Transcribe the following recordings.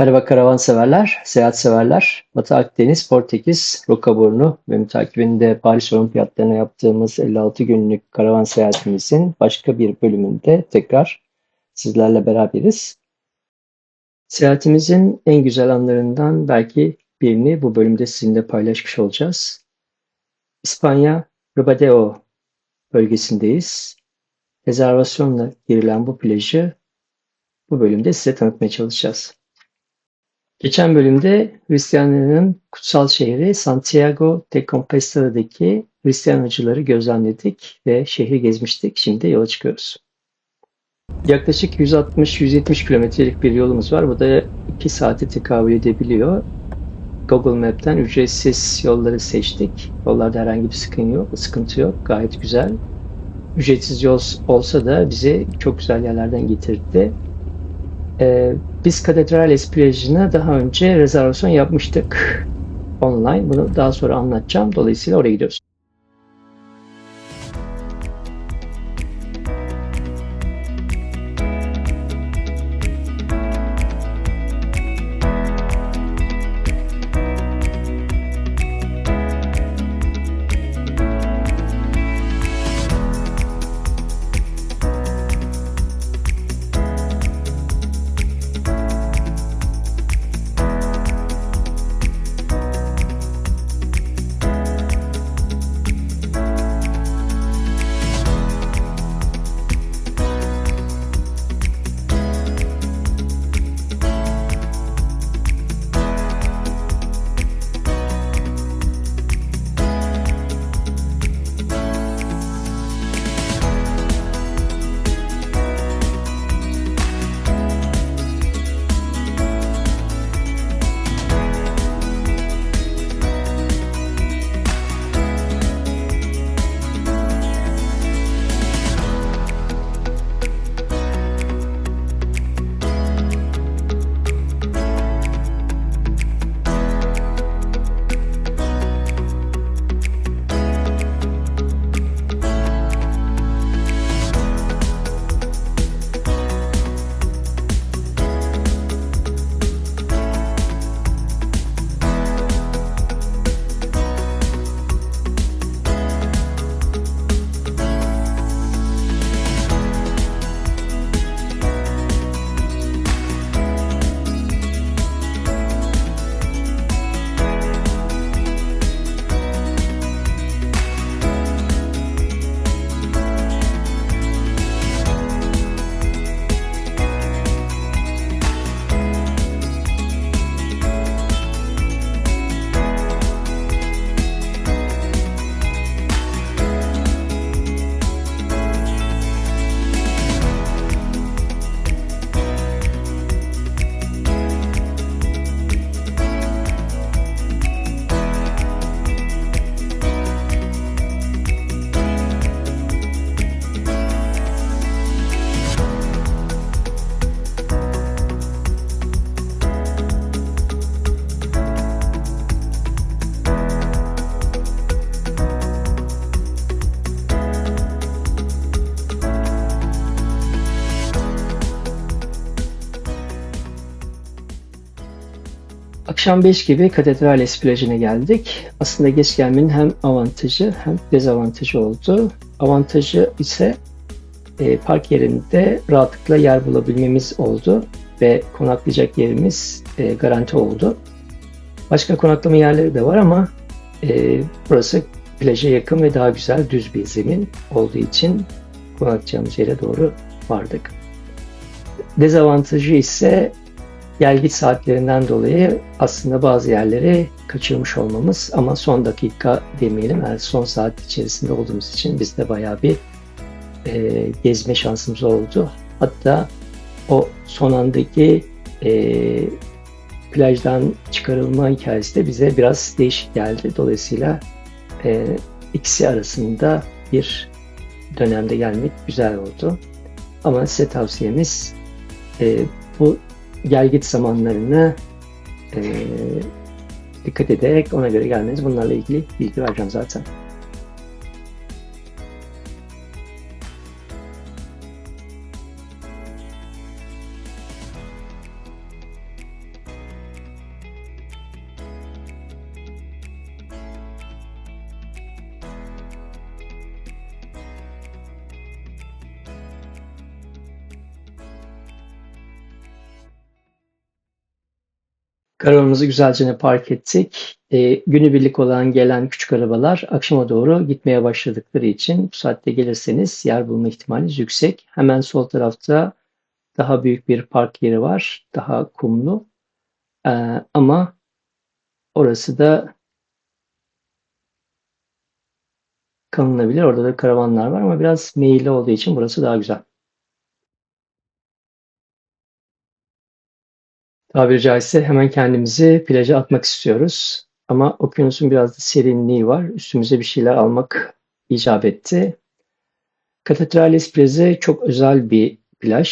Merhaba karavan severler, seyahat severler. Batı Akdeniz, Portekiz, Rocaburnu ve mütakibinde Paris Olimpiyatlarına yaptığımız 56 günlük karavan seyahatimizin başka bir bölümünde tekrar sizlerle beraberiz. Seyahatimizin en güzel anlarından belki birini bu bölümde sizinle paylaşmış olacağız. İspanya, Ribadeo bölgesindeyiz. Rezervasyonla girilen bu plajı bu bölümde size tanıtmaya çalışacağız. Geçen bölümde Hristiyanların kutsal şehri Santiago de Compostela'daki Hristiyan hacıları gözlemledik ve şehri gezmiştik. Şimdi yola çıkıyoruz. Yaklaşık 160-170 kilometrelik bir yolumuz var. Bu da 2 saate tekabül edebiliyor. Google Map'ten ücretsiz yolları seçtik. Yollarda herhangi bir sıkıntı yok. Sıkıntı yok. Gayet güzel. Ücretsiz yol olsa da bizi çok güzel yerlerden getirdi. Ee, biz Katedrales plajına daha önce rezervasyon yapmıştık online. Bunu daha sonra anlatacağım. Dolayısıyla oraya gidiyoruz. Akşam 5 gibi Katedrales plajına geldik. Aslında geç gelmenin hem avantajı hem dezavantajı oldu. Avantajı ise e, park yerinde rahatlıkla yer bulabilmemiz oldu ve konaklayacak yerimiz e, garanti oldu. Başka konaklama yerleri de var ama e, burası plaja yakın ve daha güzel düz bir zemin olduğu için konaklayacağımız yere doğru vardık. Dezavantajı ise gel git saatlerinden dolayı aslında bazı yerleri kaçırmış olmamız ama son dakika demeyelim yani son saat içerisinde olduğumuz için biz de bayağı bir e, gezme şansımız oldu. Hatta o son andaki e, plajdan çıkarılma hikayesi de bize biraz değişik geldi. Dolayısıyla e, ikisi arasında bir dönemde gelmek güzel oldu. Ama size tavsiyemiz e, bu gel git zamanlarına e, dikkat ederek ona göre gelmeniz. Bunlarla ilgili bilgi vereceğim zaten. Karavanımızı güzelce park ettik. E, günübirlik olan gelen küçük arabalar akşama doğru gitmeye başladıkları için bu saatte gelirseniz yer bulma ihtimaliniz yüksek. Hemen sol tarafta daha büyük bir park yeri var. Daha kumlu. E, ama orası da kalınabilir. Orada da karavanlar var ama biraz meyilli olduğu için burası daha güzel. Tabiri caizse hemen kendimizi plaja atmak istiyoruz. Ama okyanusun biraz da serinliği var. Üstümüze bir şeyler almak icap etti. Catedrales Plajı çok özel bir plaj.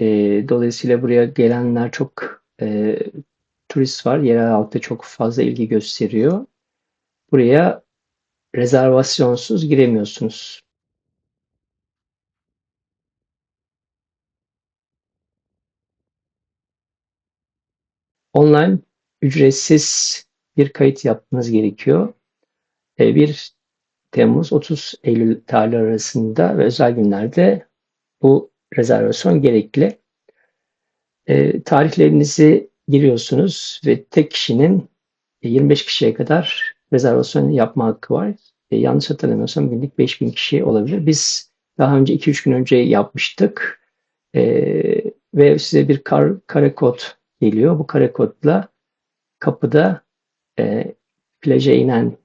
E, dolayısıyla buraya gelenler çok e, turist var. Yerel halkta çok fazla ilgi gösteriyor. Buraya rezervasyonsuz giremiyorsunuz. Online ücretsiz bir kayıt yapmanız gerekiyor. 1 e, Temmuz 30 Eylül tarihleri arasında ve özel günlerde bu rezervasyon gerekli. E, tarihlerinizi giriyorsunuz ve tek kişinin 25 kişiye kadar rezervasyon yapma hakkı var. E, yanlış hatırlamıyorsam günlük 5000 kişi olabilir. Biz daha önce 2-3 gün önce yapmıştık. E, ve size bir kar, kare kod geliyor. Bu kare kodla kapıda e, plaja inen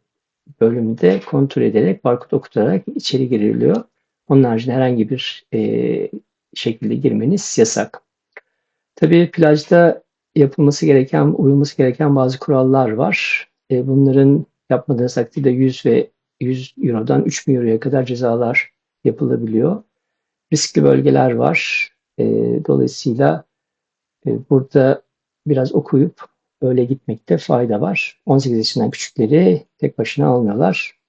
bölümde kontrol ederek, barkod okutarak içeri giriliyor. Onun haricinde herhangi bir e, şekilde girmeniz yasak. Tabii plajda yapılması gereken, uyulması gereken bazı kurallar var. E, bunların yapmadığınız takdirde 100 ve 100 Euro'dan 3000 Euro'ya kadar cezalar yapılabiliyor. Riskli bölgeler var. E, dolayısıyla burada biraz okuyup öyle gitmekte fayda var. 18 yaşından küçükleri tek başına almıyorlar.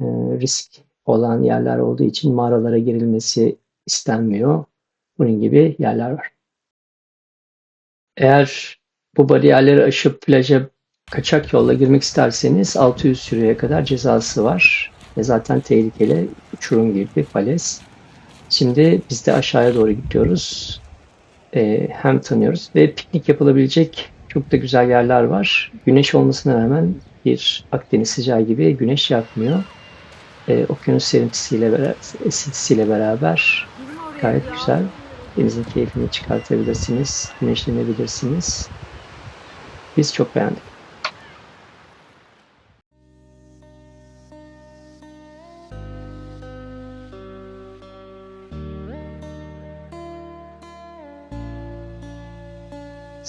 E, risk olan yerler olduğu için mağaralara girilmesi istenmiyor. Bunun gibi yerler var. Eğer bu bariyerleri aşıp plaja kaçak yolla girmek isterseniz 600 euroya kadar cezası var. Ve zaten tehlikeli uçurum gibi bir falez. Şimdi biz de aşağıya doğru gidiyoruz. Ee, hem tanıyoruz ve piknik yapılabilecek çok da güzel yerler var. Güneş olmasına rağmen bir Akdeniz sıcağı gibi güneş yakmıyor. Ee, okyanus serintisiyle beraber, esintisiyle beraber gayet güzel. Denizin keyfini çıkartabilirsiniz, güneşlenebilirsiniz. Biz çok beğendik.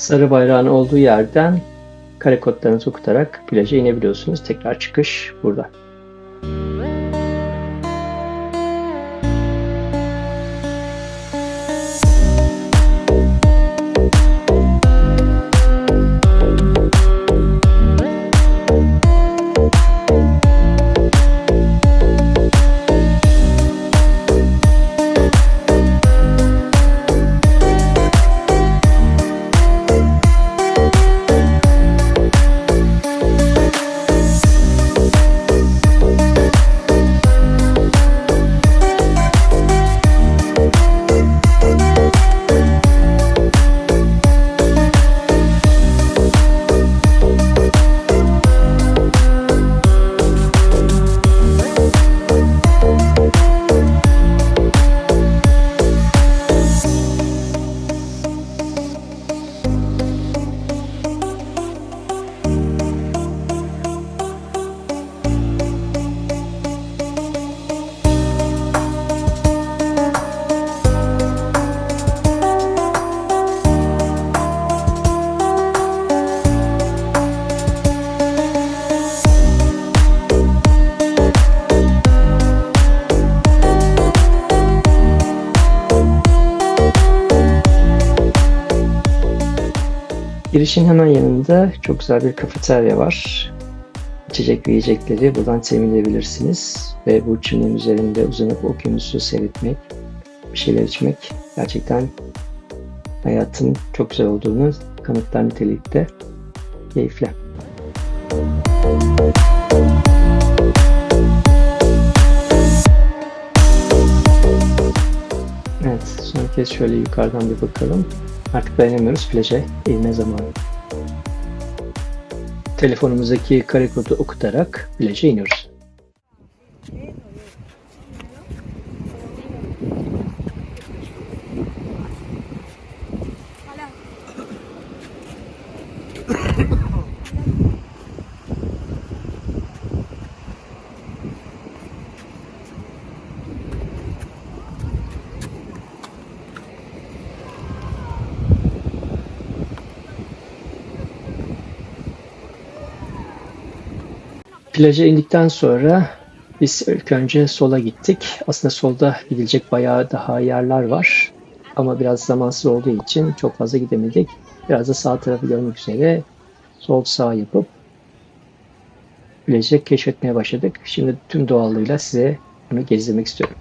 Sarı bayrağın olduğu yerden kare kodlarınızı okutarak plaja inebiliyorsunuz. Tekrar çıkış burada. Girişin hemen yanında çok güzel bir kafeterya var. İçecek ve yiyecekleri buradan temin edebilirsiniz. Ve bu çimlerin üzerinde uzanıp okyanusu seyretmek, bir şeyler içmek gerçekten hayatın çok güzel olduğunu kanıtlar nitelikte keyifli. Evet, son kez şöyle yukarıdan bir bakalım. Artık dayanamıyoruz. Plaja inme zamanı. Telefonumuzdaki kare kodu okutarak plaja iniyoruz. Plaja indikten sonra biz ilk önce sola gittik. Aslında solda gidilecek bayağı daha yerler var. Ama biraz zamansız olduğu için çok fazla gidemedik. Biraz da sağ tarafı görmek üzere sol sağ yapıp plajı keşfetmeye başladık. Şimdi tüm doğallığıyla size bunu gezdirmek istiyorum.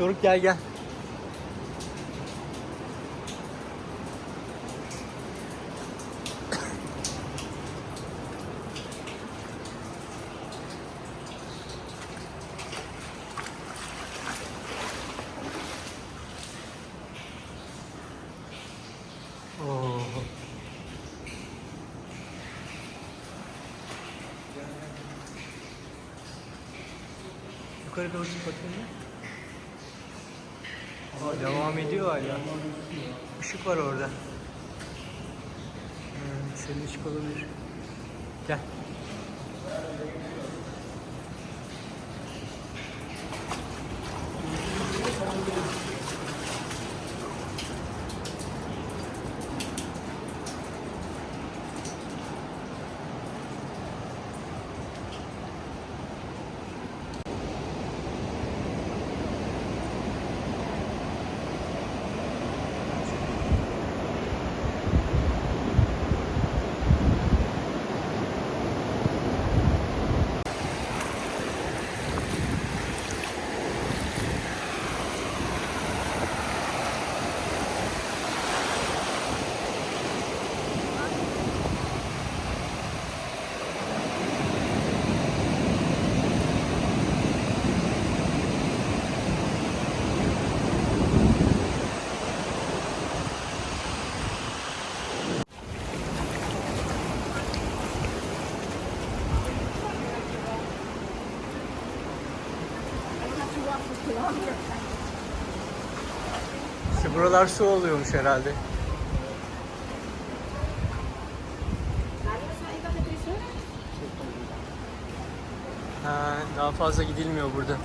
Doruk gel gel. Yukarı doğru çık devam ediyor hala. Işık var orada. Hmm, senin ışık olabilir. Gel. İşte buralar su oluyormuş herhalde. Ha, daha fazla gidilmiyor burada.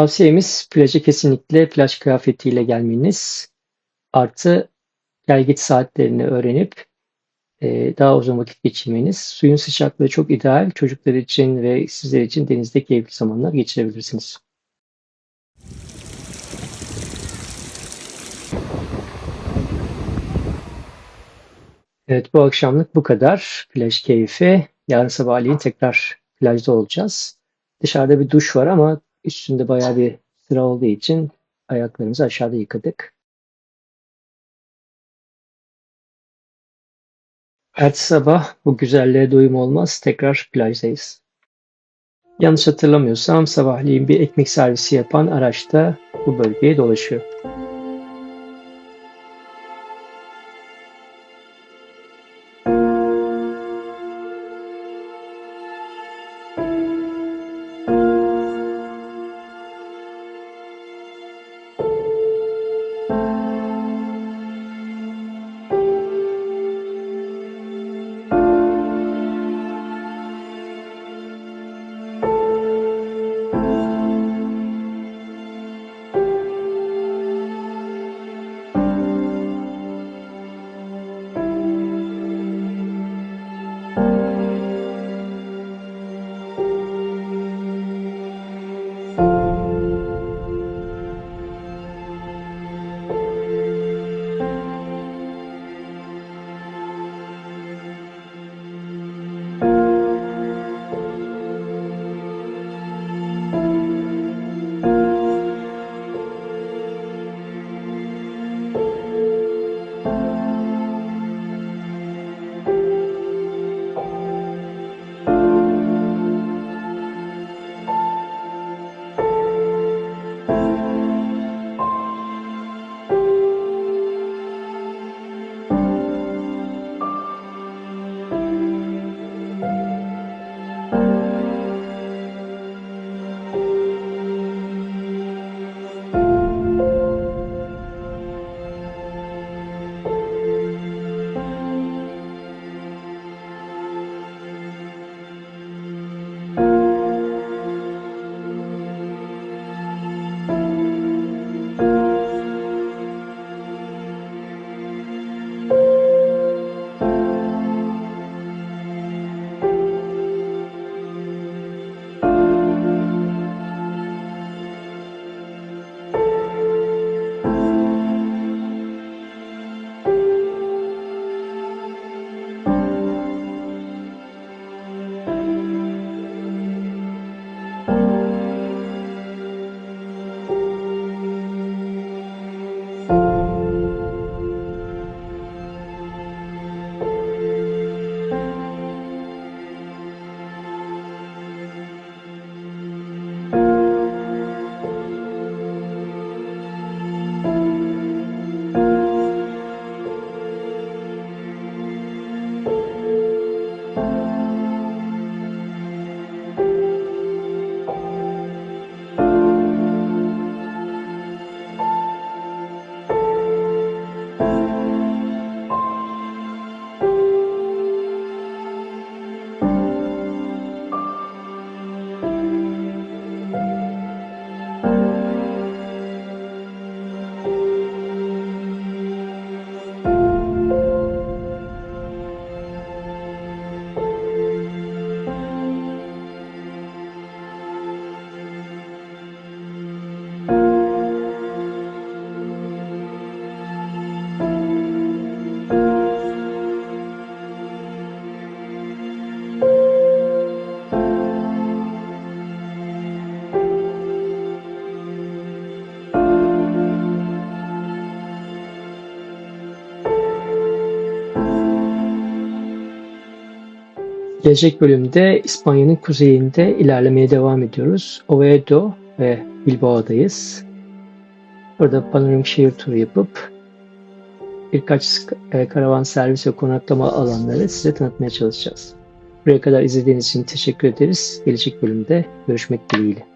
Tavsiyemiz plaja kesinlikle plaj kıyafetiyle gelmeniz. Artı gel git saatlerini öğrenip e, daha uzun vakit geçirmeniz. Suyun sıcaklığı çok ideal. Çocuklar için ve sizler için denizde keyifli zamanlar geçirebilirsiniz. Evet bu akşamlık bu kadar. Plaj keyfi. Yarın sabahleyin tekrar plajda olacağız. Dışarıda bir duş var ama üstünde bayağı bir sıra olduğu için ayaklarımızı aşağıda yıkadık. Ertesi sabah bu güzelliğe doyum olmaz. Tekrar plajdayız. Yanlış hatırlamıyorsam sabahleyin bir ekmek servisi yapan araç da bu bölgeye dolaşıyor. Gelecek bölümde İspanya'nın kuzeyinde ilerlemeye devam ediyoruz. Oviedo ve Bilbao'dayız. Burada panoramik şehir turu yapıp birkaç e, karavan servis ve konaklama alanları size tanıtmaya çalışacağız. Buraya kadar izlediğiniz için teşekkür ederiz. Gelecek bölümde görüşmek dileğiyle.